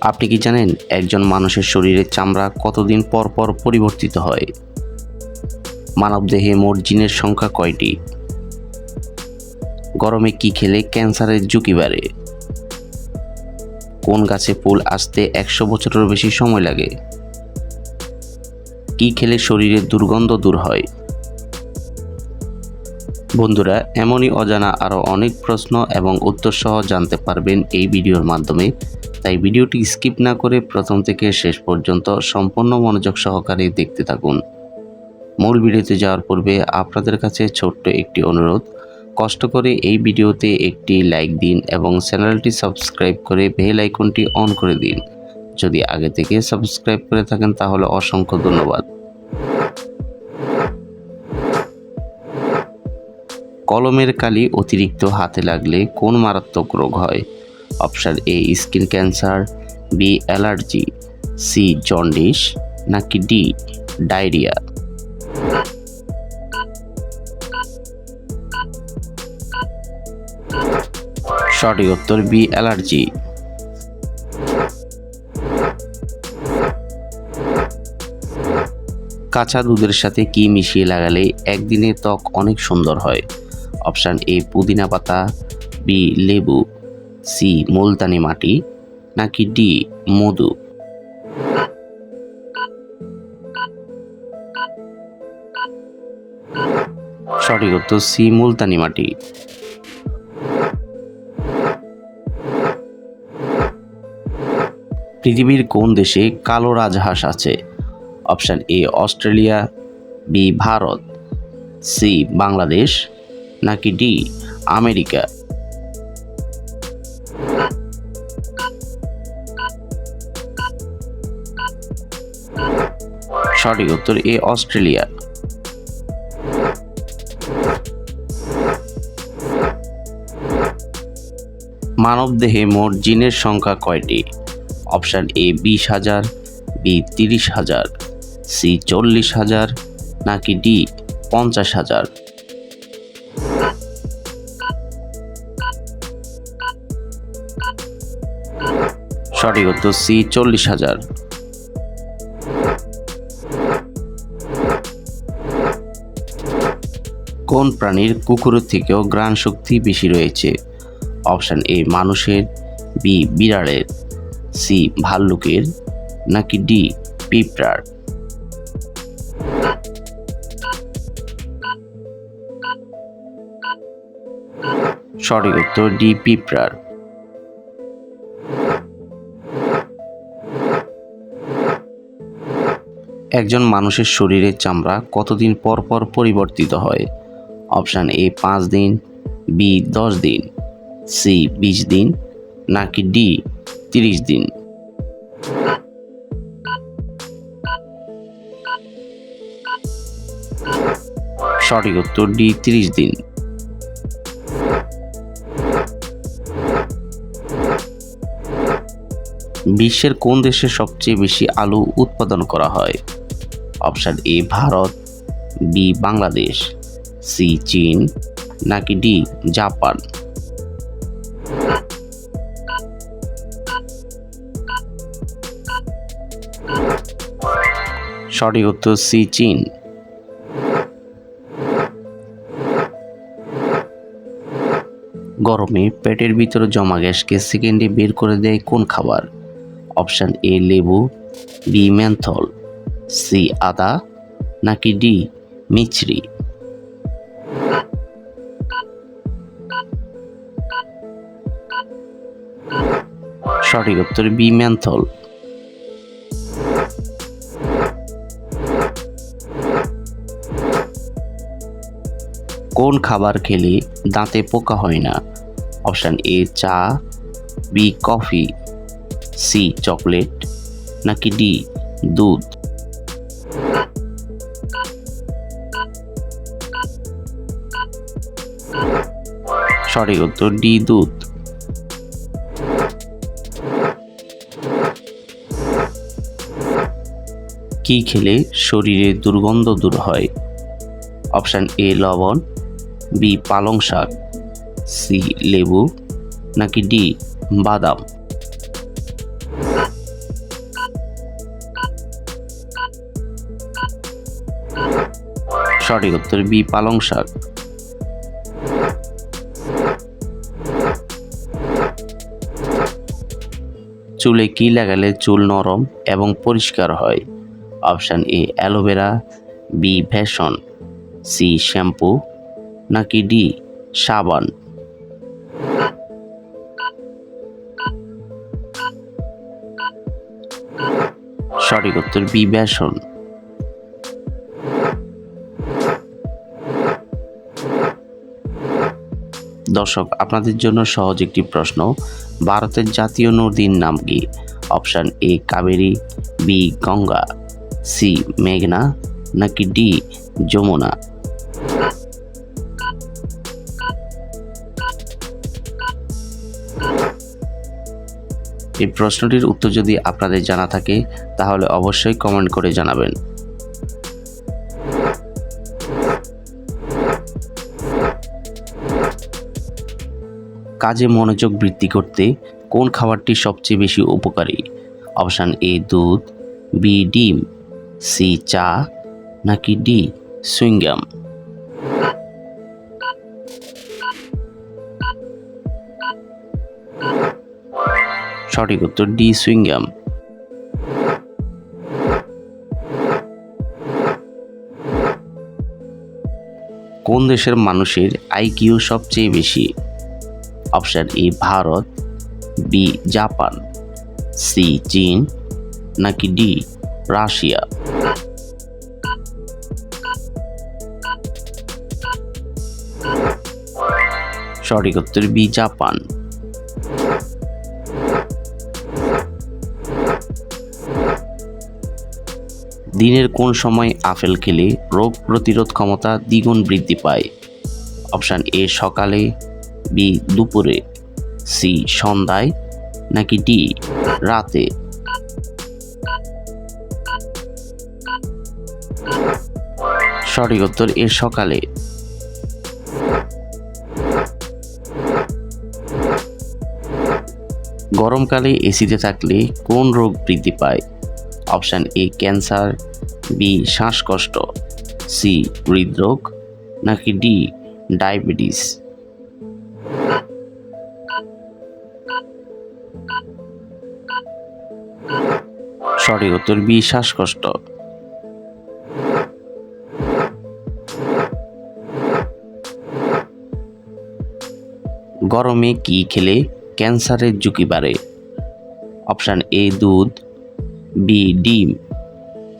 আপনি কি জানেন একজন মানুষের শরীরের চামড়া কতদিন পর পর পরিবর্তিত হয়? মানবদেহে মোট জিনের সংখ্যা কয়টি? গরমে কি খেলে ক্যান্সারের ঝুঁকি বাড়ে? কোন গাছে ফুল আসতে একশো বছরের বেশি সময় লাগে? কি খেলে শরীরের দুর্গন্ধ দূর হয়? বন্ধুরা, এমনই অজানা আরও অনেক প্রশ্ন এবং উত্তর সহ জানতে পারবেন এই ভিডিওর মাধ্যমে। তাই ভিডিওটি স্কিপ না করে প্রথম থেকে শেষ পর্যন্ত সম্পূর্ণ মনোযোগ সহকারে দেখতে থাকুন। মূল ভিডিওতে যাওয়ার পূর্বে আপনাদের কাছে ছোট্ট একটি অনুরোধ, কষ্ট করে এই ভিডিওতে একটি লাইক দিন এবং চ্যানেলটি সাবস্ক্রাইব করে বেল আইকনটি অন করে দিন। যদি আগে থেকে সাবস্ক্রাইব করে থাকেন তাহলে অসংখ্য ধন্যবাদ। কলমের কালি অতিরিক্ত হাতে লাগলে কোন মারাত্মক রোগ হয়? Option A, skin cancer, B, allergy, C, jaundice, নাকি ডি, ডায়রিয়া। সঠিক উত্তর বি, অ্যালার্জি। কাঁচা দুধের সাথে কি মিশিয়ে লাগালে একদিনে ত্বক অনেক সুন্দর হয়? অপশান এ, পুদিনা পাতা, বি, লেবু। সি মুলতানি মাটি নাকি ডি মধু? সঠিক উত্তর সি মুলতানি মাটি। পৃথিবীর কোন দেশে কালো রাজহাঁস আছে? Option A Australia, B Bharat, C Bangladesh, নাকি ডি আমেরিকা? সঠিক উত্তর এ অস্ট্রেলিয়া। মানবদেহে মোট জিনের সংখ্যা কয়টি? অপশান এ বিশ হাজার, বি তিরিশ হাজার, সি চল্লিশ হাজার, নাকি ডি পঞ্চাশ হাজার? সঠিক উত্তর সি চল্লিশ হাজার। কোন প্রাণীর কুকুরের থেকেও গ্রাণ শক্তি বেশি রয়েছে? অপশান এ, মানুষের, বি, বিড়ালের, সি, ভাল্লুকের, নাকি ডি, পিঁপড়ার? সঠিক উত্তর ডি, পিঁপড়ার। একজন মানুষের শরীরের চামড়া কতদিন পর পর পরিবর্তিত হয়? অপশান এ পাঁচ দিন, বি দশ দিন, সি বিশ দিন, নাকি ডি তিরিশ দিন। সঠিক উত্তর ডি তিরিশ দিন। বিশ্বের কোন দেশে সবচেয়ে বেশি আলু উৎপাদন করা হয়? Option A Bharat, B Bangladesh. C চীন, নাকি ডি জাপান? সঠিক উত্তর সি চীন। গরমে পেটের ভিতরে জমা গ্যাসকে সেকেন্ডে বের করে দেয় কোন খাবার? অপশান এ লেবু, বি ম্যান্থল সি আদা, নাকি ডি মিছরি? সঠিক উত্তর বি ম্যান্থল কোন খাবার খেলে দাঁতে পোকা হয় না? অপশান এ চা, বি কফি, সি চকলেট, নাকি ডি দুধ? সঠিক উত্তর ডি দুধ। কি খেলে শরীরে দুর্গন্ধ দূর হয়? অপশান এ লবণ বি পালং শাক সি লেবু, নাকি ডি বাদাম? সঠিক উত্তর বি পালং শাক। চুলে কি লাগালে চুল নরম এবং পরিষ্কার হয়? Option A aloe vera, B vaseline, C shampoo, নাকি ডি সাবান? সঠিক উত্তর বি বেসন দর্শক, আপনাদের জন্য সহজ একটি প্রশ্ন। ভারতের জাতীয় নদীর নাম কি? Option A Kaveri, B Ganga. C মেঘনা নাকি ডি যমুনা? এই প্রশ্নটির উত্তর যদি আপনাদের জানা থাকে, তাহলে অবশ্যই কমেন্ট করে জানাবেন। কাজে মনোযোগ বৃদ্ধি করতে কোন খাবারটি সবচেয়ে বেশি উপকারী? অপশান এ দুধ, বি ডিম। সি চা নাকি ডি সুইংগাম? সঠিক উত্তর ডি সুইংগাম। কোন দেশের মানুষের আইকিউ সবচেয়ে বেশি? Option A Bharat, B Japan, C চীন নাকি ডি রাশিয়া? সঠিক উত্তর বি, জাপান। দিনের কোন সময় আপেল খেলে রোগ প্রতিরোধ ক্ষমতা দ্বিগুণ বৃদ্ধি পায়? অপশান এ, সকালে, বি, দুপুরে, সি, সন্ধ্যায়, নাকি ডি, রাতে? সঠিক উত্তর এ, সকালে। গরমকালে এসিতে থাকলে কোন রোগ বৃদ্ধি পায়? অপশান এ, ক্যান্সার, বি, শ্বাসকষ্ট, সি, হৃদরোগ, নাকি ডি, ডায়াবেটিস। সঠিক উত্তর বি, শ্বাসকষ্ট। গরমে কি খেলে ক্যান্সারের ঝুঁকি বাড়ে। অপশান এ, দুধ, বি, ডিম,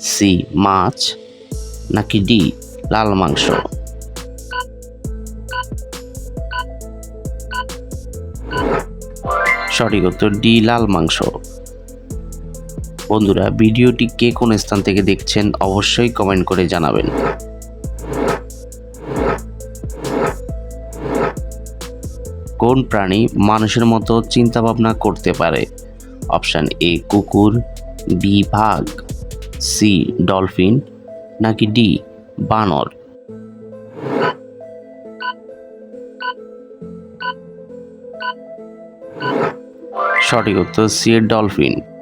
সি, মাছ, নাকি ডি, লাল মাংস। সঠিক উত্তর, ডি, লাল মাংস। বন্ধুরা, ভিডিওটি কে কোন স্থান থেকে দেখছেন অবশ্যই কমেন্ট করে জানাবেন। কোন প্রাণী মানুষের মতো চিন্তা ভাবনা করতে পারে? অপশান এ, কুকুর, বি ভাগ সি, ডলফিন, নাকি ডি, বানর? সঠিক উত্তর সি, ডলফিন।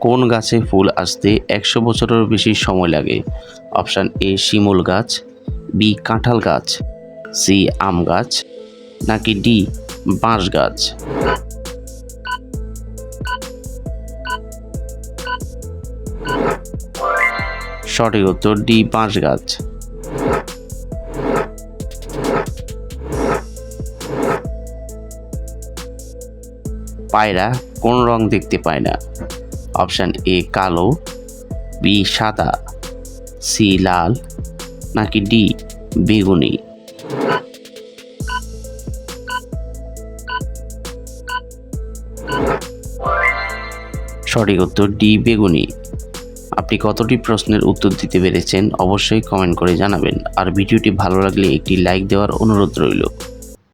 কোন গাছে ফুল আসতে একশো বছরের বেশি সময় লাগে? অপশান এ, শিমুল গাছ, বি, কাঁঠাল গাছ, সি, আম গাছ, নাকি ডি, বাঁশ গাছ? সঠিক উত্তর ডি, বাঁশ গাছ। পায়রা কোন রং দেখতে পায় না? অপশান এ কালো, বি সাদা, সি লাল, নাকি ডি বেগুনি। সঠিক উত্তর ডি বেগুনি। আপনি কতটি প্রশ্নের উত্তর দিতে পেরেছেন অবশ্যই কমেন্ট করে জানাবেন। আর ভিডিওটি ভালো লাগলে একটি লাইক দেওয়ার অনুরোধ রইল।